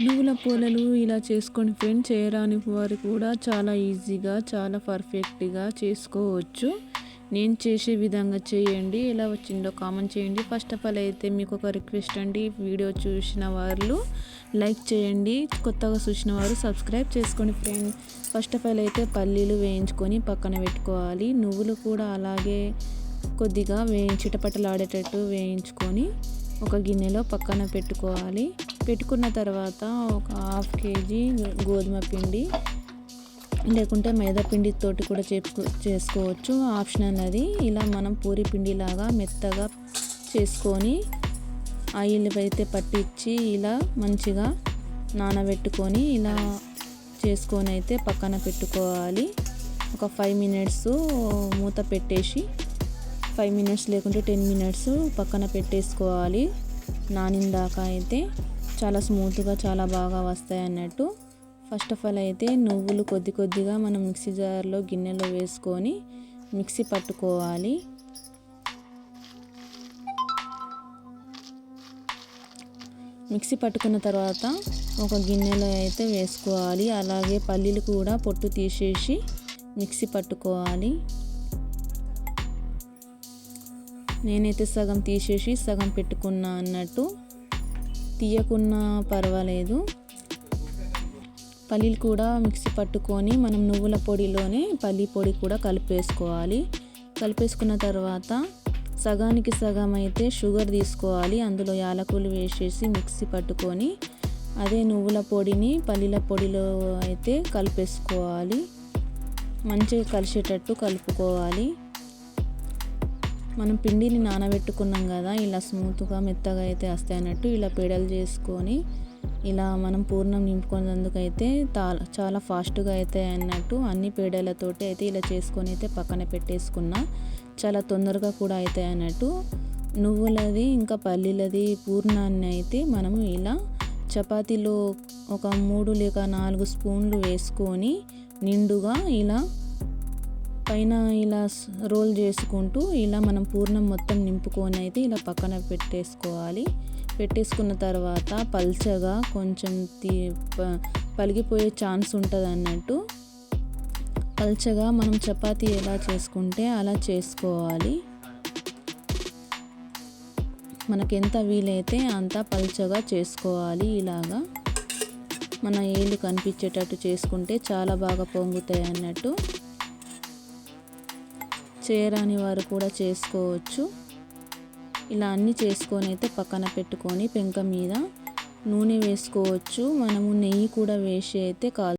నువ్వుల పూలలు ఇలా చేసుకొని ఫ్రెండ్ చేయరాని వారు కూడా చాలా ఈజీగా చాలా పర్ఫెక్ట్గా చేసుకోవచ్చు. నేను చేసే విధంగా చేయండి. ఎలా వచ్చిందో కామెంట్ చేయండి. ఫస్ట్ ఆఫ్ ఆల్ అయితే మీకు ఒక రిక్వెస్ట్ అండి. వీడియో చూసిన వాళ్ళు లైక్ చేయండి. కొత్తగా చూసిన వారు సబ్స్క్రైబ్ చేసుకోండి ఫ్రెండ్ ఫస్ట్ ఆఫ్ ఆల్ అయితే పల్లీలు వేయించుకొని పక్కన పెట్టుకోవాలి. నువ్వులు కూడా అలాగే కొద్దిగా వేయి చిటపటలాడేటట్టు వేయించుకొని ఒక గిన్నెలో పక్కన పెట్టుకోవాలి. పెట్టుకున్న తర్వాత ఒక హాఫ్ కేజీ గోధుమ పిండి లేకుంటే మైదా పిండితోటి కూడా చేసుకో చేసుకోవచ్చు. ఆప్షనల్ అది ఇలా మనం పూరి పిండిలాగా మెత్తగా చేసుకొని ఆయిల్ అయితే పట్టించి ఇలా మంచిగా నానబెట్టుకొని ఇలా చేసుకొని అయితే పక్కన పెట్టుకోవాలి. ఒక ఫైవ్ మినిట్స్ మూత పెట్టేసి ఫైవ్ మినిట్స్ లేకుంటే టెన్ మినిట్స్ పక్కన పెట్టేసుకోవాలి. నానిందాక అయితే చాలా స్మూత్గా చాలా బాగా వస్తాయి అన్నట్టు. ఫస్ట్ ఆఫ్ ఆల్ అయితే నువ్వులు కొద్ది కొద్దిగా మనం మిక్సీ జార్లో గిన్నెలో వేసుకొని మిక్సీ పట్టుకోవాలి. మిక్సీ పట్టుకున్న తర్వాత ఒక గిన్నెలో అయితే వేసుకోవాలి. అలాగే పల్లీలు కూడా పొట్టు తీసేసి మిక్సీ పట్టుకోవాలి. నేనైతే సగం తీసేసి సగం పెట్టుకున్నా అన్నట్టు. తీయకున్నా పర్వాలేదు. పల్లీలు కూడా మిక్సీ పట్టుకొని మనం నువ్వుల పొడిలోనే పల్లీ పొడి కూడా కలిపేసుకోవాలి. కలిపేసుకున్న తర్వాత సగానికి సగం అయితే షుగర్ తీసుకోవాలి. అందులో యాలకులు వేసేసి మిక్సీ పట్టుకొని అదే నువ్వుల పొడిని పల్లీల పొడిలో అయితే కలిపేసుకోవాలి. మంచిగా కలిసేటట్టు కలుపుకోవాలి. మనం పిండిని నానబెట్టుకున్నాం కదా ఇలా స్మూత్గా మెత్తగా అయితే వస్తాయి అన్నట్టు ఇలా పెడలు చేసుకొని ఇలా మనం పూర్ణం నింపుకున్నందుకైతే చాలా ఫాస్ట్గా అయితే అన్నట్టు అన్ని పేడలతోటి అయితే ఇలా చేసుకొని అయితే పక్కన పెట్టేసుకున్నా చాలా తొందరగా కూడా అవుతాయి అన్నట్టు. నువ్వులది ఇంకా పల్లీలది పూర్ణాన్ని అయితే మనము ఇలా చపాతీలో ఒక మూడు లేక నాలుగు స్పూన్లు వేసుకొని నిండుగా ఇలా పైన ఇలా రోల్ చేసుకుంటూ ఇలా మనం పూర్ణం మొత్తం నింపుకొని అయితే ఇలా పక్కన పెట్టేసుకోవాలి. పెట్టేసుకున్న తర్వాత పల్చగా కొంచెం తీ పలిగిపోయే ఛాన్స్ ఉంటుంది అన్నట్టు పల్చగా మనం చపాతీ ఎలా చేసుకుంటే అలా చేసుకోవాలి. మనకి ఎంత వీలైతే అంత పల్చగా చేసుకోవాలి ఇలాగా. మన ఏళ్ళు కనిపించేటట్టు చేసుకుంటే చాలా బాగా పొంగుతాయి అన్నట్టు చేయరాని వారు కూడా చేసుకోవచ్చు. ఇలా అన్నీ చేసుకొని అయితే పక్కన పెట్టుకొని పెంక మీద నూనె వేసుకోవచ్చు. మనము నెయ్యి కూడా వేసి అయితే కాల్